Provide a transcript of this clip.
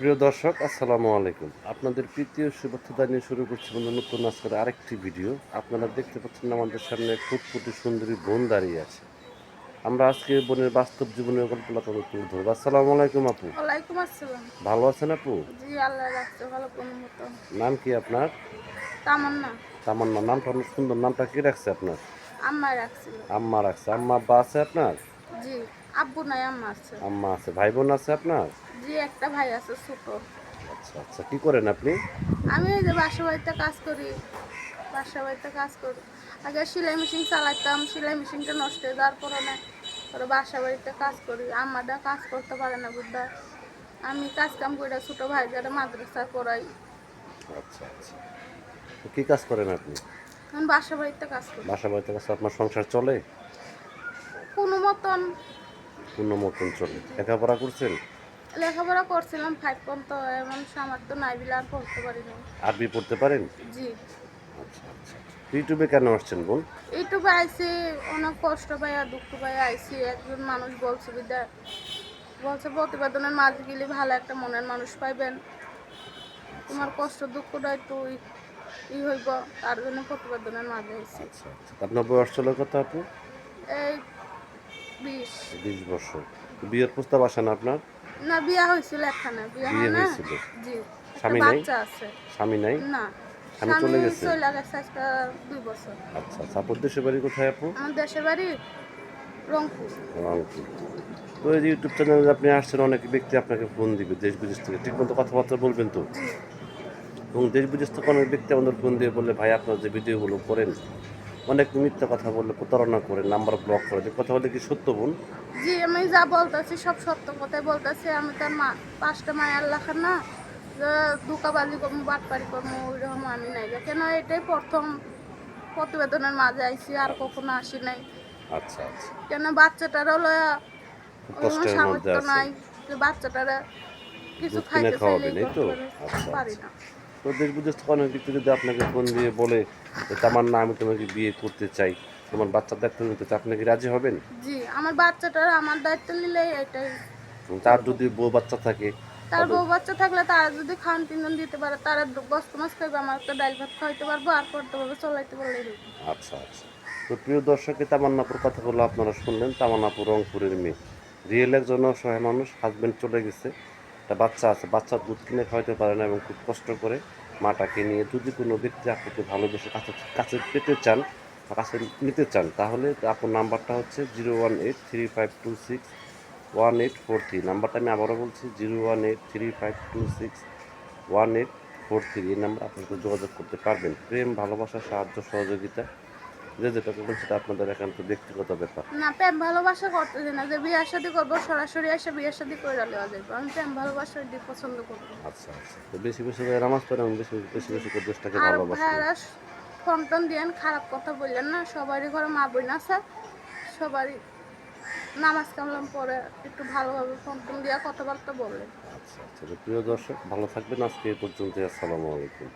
প্রিয় দর্শক আসসালামু আলাইকুম। আপনাদের প্রীতীয় শুভেচ্ছা নিয়ে শুরু করছি বন্ধু নতুন আজকের আরেকটি ভিডিও। আপনারা দেখতে পাচ্ছেন আমাদের সামনে ফুটফুটি সুন্দরী বোন দাঁড়িয়ে আছে। আমরা আজকে বোনের বাস্তব জীবনের গল্পটা তাদের তুলে ধরবো। আসসালামু আলাইকুম আপু। ওয়ালাইকুম আসসালাম। ভালো আছেন আপু? জি আল্লাহ রাখছে ভালো কোনো মতো। নাম কি আপনার? তামান্না। তামান্না নামটা অনেক সুন্দর। নামটা কি রাখছে আপনার? আম্মা রাখছিল আম্মা রাখছে। আম্মা আব্বা আছে আপনার? জি আব্বু নাই আম্মা আছে। আম্মা আছে। ভাই বোন আছে আপনার? জি একটা ভাই আছে ছোট। আচ্ছা আচ্ছা কি করেন আপনি? আমি ওই যে বাসা বাড়িতে কাজ করি বাসা বাড়িতে কাজ করি। আগে সেলাই মেশিন চালাতাম সেলাই মেশিনটা নষ্ট হয়ে যাওয়ার পরে না পরে বাসা বাড়িতে কাজ করি। আমারটা কাজ করতে পারে না বুদ্ধা। আমি কাজ কাম করে ছোটো ভাই যারা মাদ্রাসা করাই আচ্ছা আচ্ছা। তো কি কাজ করেন আপনি? আমি বাসা বাড়িতে কাজ করি। বাসা বাড়িতে কাছে আপনার সংসার চলে? কোনো মতন। পূর্ণ মতন চলে। লেখাপড়া করছেন? লেখাপড়া করছিলাম ফাইভ পর্যন্ত এমন সামর্থ্য নাই বলে আর পড়তে পারিনি। আরবি পড়তে পারেন? জি। আচ্ছা আচ্ছা। ইউটিউবে কেন আসছেন বোন ইউটিউবে আইসি অনেক কষ্ট পাইয়া দুঃখ পাইয়া আইসি একজন মানুষ বলছে বিদ্যা বলছে প্রতিবেদনের মাঝে গেলে ভালো একটা মনের মানুষ পাইবেন। তোমার কষ্ট দুঃখটা একটু ই- হইব। তার জন্য প্রতিবেদনের মাঝে আইসি আপনার বয়স চলে কত আপু? এই বিশ। বিশ বছর। বিয়ের প্রস্তাব আসে না আপনার? না বিয়া হয়েছিল এখানে বিয়া হয় না? হয়েছিল? জি। স্বামী নাই? আছে। স্বামী নাই? না। স্বামী চলে গেছে? চলে গেছে আজকে দুই বছর। আচ্ছা আচ্ছা আপনার দেশের বাড়ি কোথায় আপু? আমার দেশের বাড়ি রংপুর। রংপুর। তো এই ইউটিউব চ্যানেলে আপনি আসছেন অনেক ব্যক্তি আপনাকে ফোন দিবে দেশ বিদেশ থেকে। ঠিক মতো কথাবার্তা বলবেন তো? এবং দেশ বিদেশ থেকে অনেক ব্যক্তি আমাদের ফোন দিয়ে বললে ভাই আপনার যে ভিডিওগুলো করেন অনেক মিথ্যা কথা বললে প্রতারণা করে নাম্বার ব্লক করে দেয় কথা বলে কি সত্য বোন? জি আমি যা বলতেছি সব সত্য কথাই বলতেছি। আমি তার মা পাঁচটা মায়ের লেখা না যে দুকাবাজি করব বাটপারি করব ওইরকম আমি নাই। কেন এটাই প্রথম প্রতিবেদনের মাঝে আইসি আর কখনো আসি নাই। আচ্ছা আচ্ছা। কেন বাচ্চাটারও লয়া সামর্থ্য নাই যে বাচ্চাটারা কিছু খাইতে? করতে পারে। আচ্ছা, পারি আচ্ছা। না। তো দেশ বিদেশ থেকে অনেক ব্যক্তি যদি আপনাকে ফোন দিয়ে বলে যে তামার না আমি তোমাকে বিয়ে করতে চাই। তোমার বাচ্চা দেখতে নিতে চাই আপনি কি রাজি হবেন? জি আমার বাচ্চাটার আমার দায়িত্ব নিলে এটাই। তার যদি বউ বাচ্চা থাকে তার বউ বাচ্চা থাকলে তারা যদি খান তিনজন দিতে পারে তারা বস্ত মাছ খাইবে আমার একটা ডাল ভাত খাইতে পারব আর করতে পারব চলাইতে পারলে আচ্ছা আচ্ছা। তো প্রিয় দর্শকে তামান্নাপুর কথাগুলো আপনারা শুনলেন তামান্নাপুর রংপুরের মেয়ে। রিয়েল একজন অসহায় মানুষ হাজবেন্ড চলে গেছে। একটা বাচ্চা আছে, বাচ্চা দুধ কিনে খাওয়াতে পারে না এবং খুব কষ্ট করে মাটাকে নিয়ে যদি কোনো ব্যক্তি আপনাকে ভালোবেসে কাছে কাছে পেতে চান কাছে নিতে চান, তাহলে আপনার নাম্বারটা হচ্ছে zero one eight three five two six one eight four three. নাম্বারটা আমি আবারও বলছি, zero one eight three five two six one eight four three. এই নাম্বার আপনাকে যোগাযোগ করতে পারবেন। প্রেম, ভালোবাসা, সাহায্য, সহযোগিতা যে যেটা করবেন সেটা আপনাদের একান্ত ব্যক্তিগত ব্যাপার। না প্রেম ভালোবাসা করতেছি না। যে বিয়ে শাদি করব সরাসরি এসে বিয়ে শাদি করে দেওয়া যাবে আমি প্রেম ভালোবাসা এটি পছন্দ করব আচ্ছা আচ্ছা। তো বেশি বেশি করে নামাজ পড়েন বেশি বেশি বেশি করে দেশটাকে ভালোবাসেন ভাইয়ারা ফোন টোন দিয়েন খারাপ কথা বললেন না। সবারই ঘরে মা বোন আছে। সবারই নামাজ কামলাম পরে একটু ভালোভাবে ফোন টোন দিয়ে কথাবার্তা বললেন আচ্ছা আচ্ছা। প্রিয় দর্শক ভালো থাকবেন। আজকে এই পর্যন্ত আসসালামু আলাইকুম।